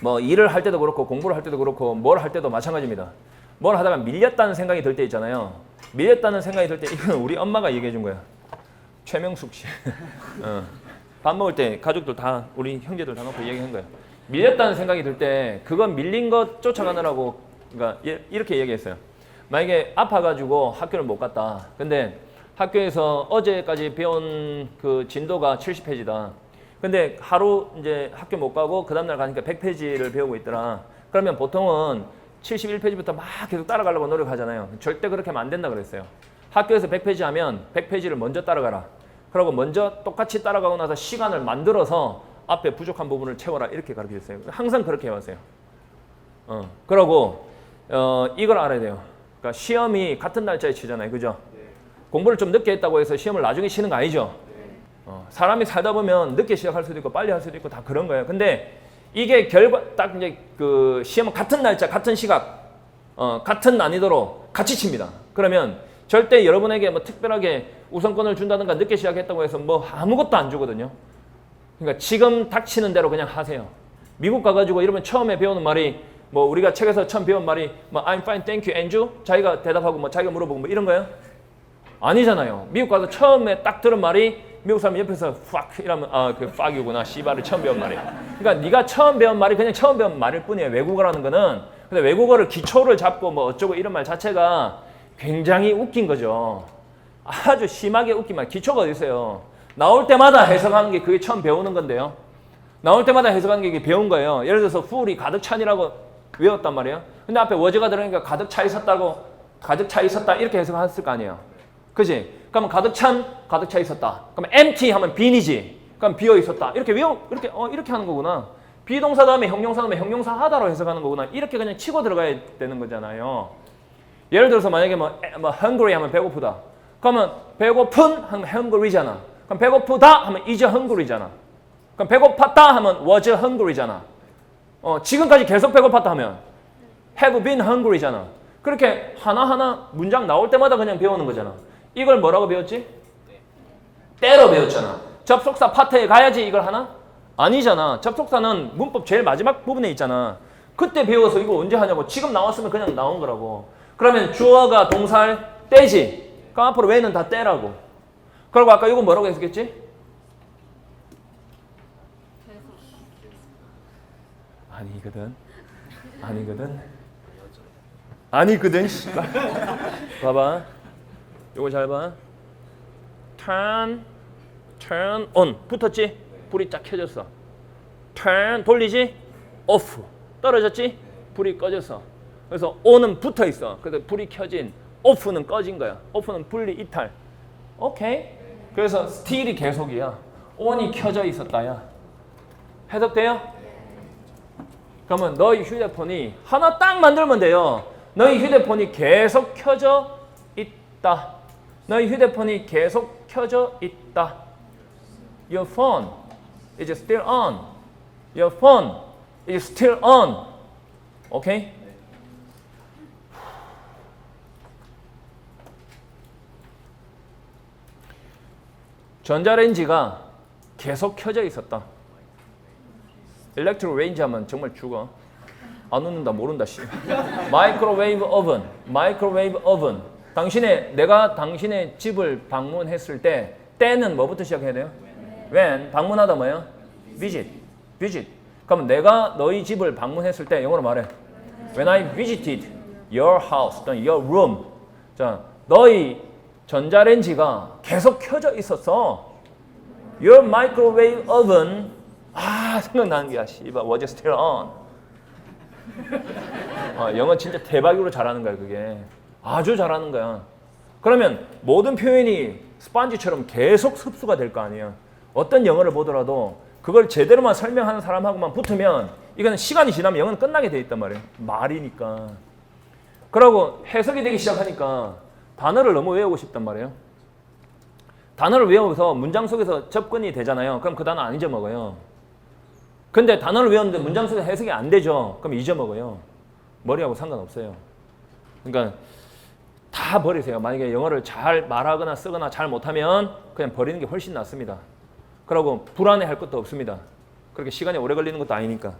뭐 일을 할 때도 그렇고 공부를 할 때도 그렇고 뭘 할 때도 마찬가지입니다. 뭘 하다가 밀렸다는 생각이 들 때 있잖아요. 밀렸다는 생각이 들 때 이건 우리 엄마가 얘기해 준 거야. 최명숙 씨. 어. 밥 먹을 때 가족들 다 우리 형제들 다 놓고 얘기한 거야. 밀렸다는 생각이 들 때 그건 밀린 것 쫓아가느라고 그러니까 예- 이렇게 얘기했어요. 만약에 아파가지고 학교를 못 갔다. 근데 학교에서 어제까지 배운 그 진도가 70페이지다. 근데 하루 이제 학교 못 가고 그 다음날 가니까 100페이지를 배우고 있더라. 그러면 보통은 71페이지부터 막 계속 따라가려고 노력하잖아요. 절대 그렇게 하면 안 된다 그랬어요. 학교에서 100페이지 하면 100페이지를 먼저 따라가라. 그리고 먼저 똑같이 따라가고 나서 시간을 만들어서 앞에 부족한 부분을 채워라 이렇게 가르쳐줬어요. 항상 그렇게 해왔어요. 어, 그러고 어, 이걸 알아야 돼요. 그러니까 시험이 같은 날짜에 치잖아요, 그죠? 공부를 좀 늦게 했다고 해서 시험을 나중에 치는 거 아니죠? 어, 사람이 살다 보면 늦게 시작할 수도 있고 빨리 할 수도 있고 다 그런 거예요. 근데 이게 결과 딱 이제 그 시험은 같은 날짜, 같은 시각, 어, 같은 난이도로 같이 칩니다. 그러면 절대 여러분에게 뭐 특별하게 우선권을 준다든가 늦게 시작했다고 해서 뭐 아무것도 안 주거든요. 그러니까 지금 닥치는 대로 그냥 하세요. 미국 가가지고 이러면 처음에 배우는 말이 뭐 우리가 책에서 처음 배운 말이 뭐 I'm fine, thank you, and you? 자기가 대답하고 뭐 자기가 물어보고 뭐 이런 거예요? 아니잖아요. 미국 가서 처음에 딱 들은 말이 미국 사람 옆에서 fuck 이러면 아그 fuck이구나 씨발을 처음 배운 말이. 그러니까 네가 처음 배운 말이 그냥 처음 배운 말일 뿐이에요. 외국어라는 거는. 근데 외국어를 기초를 잡고 뭐 어쩌고 이런 말 자체가 굉장히 웃긴 거죠. 아주 심하게 웃긴 말. 기초가 어디 있어요? 나올 때마다 해석하는 게 그게 처음 배우는 건데요. 나올 때마다 해석하는 게 배운 거예요. 예를 들어서 풀이 가득 찬이라고 외웠단 말이에요. 근데 앞에 워즈가 들어가니까 가득 차 있었다고 가득 차 있었다 이렇게 해석했을 거 아니에요. 그지? 그러면 가득 찬 가득 차 있었다. 그러면 empty 하면 빈이지. 그럼 비어 있었다. 이렇게 외워 이렇게 어 이렇게 하는 거구나. 비동사 다음에 형용사 다음에 형용사 하다로 해석하는 거구나. 이렇게 그냥 치고 들어가야 되는 거잖아요. 예를 들어서 만약에 뭐, 에, 뭐 hungry 하면 배고프다. 그러면 배고픈 하면 hungry잖아. 그럼 배고프다 하면 is hungry잖아. 그럼 배고팠다 하면 was hungry잖아. 어, 지금까지 계속 배고팠다 하면 have been hungry잖아. 그렇게 하나하나 문장 나올 때마다 그냥 배우는 거잖아. 이걸 뭐라고 배웠지? 때로 배웠잖아. 접속사 파트에 가야지 이걸 하나? 아니잖아. 접속사는 문법 제일 마지막 부분에 있잖아. 그때 배워서 이거 언제 하냐고. 지금 나왔으면 그냥 나온 거라고. 그러면 주어가 동사를 때지. 그럼 앞으로 왜는 다 때라고. 그리고 아까 이거 뭐라고 했었겠지? 아니거든. 아니거든. 아니거든. 봐봐. 요거 잘 봐. turn turn on 붙었지? 불이 쫙 켜졌어. turn 돌리지? off 떨어졌지? 불이 꺼졌어. 그래서 on은 붙어 있어. 그래서 불이 켜진 off는 꺼진 거야. off는 분리 이탈. 오케이. 그래서 still이 계속이야. on이 켜져 있었다야. 해석돼요? 그러면 너희 휴대폰이 하나 딱 만들면 돼요. 너희 휴대폰이 계속 켜져 있다. 너희 휴대폰이 계속 켜져 있다. Your phone is still on. Your phone is still on. 오케이? 전자레인지가 계속 켜져 있었다. 일렉트로 레인지 하면 정말 죽어. 안 웃는다 모른다 씨. 마이크로웨이브 오븐, 마이크로웨이브 오븐. 당신의 내가 당신의 집을 방문했을 때 때는 뭐부터 시작해야 돼요? when 방문하다 뭐예요? visit, visit. 그럼 내가 너희 집을 방문했을 때 영어로 말해. When I visited your house, 또는 your room. 자, 너희 전자레인지가 계속 켜져 있었어. Your microwave oven. 아 생각나는 게야. 씨발 was still on. 아, 영어 진짜 대박으로 잘하는 거야 그게 아주 잘하는 거야. 그러면 모든 표현이 스펀지처럼 계속 흡수가 될 거 아니에요. 어떤 영어를 보더라도 그걸 제대로만 설명하는 사람하고만 붙으면 이거는 시간이 지나면 영어는 끝나게 돼 있단 말이에요. 말이니까. 그러고 해석이 되기 시작하니까 단어를 너무 외우고 싶단 말이에요. 단어를 외워서 문장 속에서 접근이 되잖아요. 그럼 그 단어 안 잊어먹어요. 근데 단어를 외웠는데 문장 속에 해석이 안 되죠. 그럼 잊어먹어요. 머리하고 상관없어요. 그러니까 다 버리세요. 만약에 영어를 잘 말하거나 쓰거나 잘 못하면 그냥 버리는 게 훨씬 낫습니다. 그러고 불안해할 것도 없습니다. 그렇게 시간이 오래 걸리는 것도 아니니까.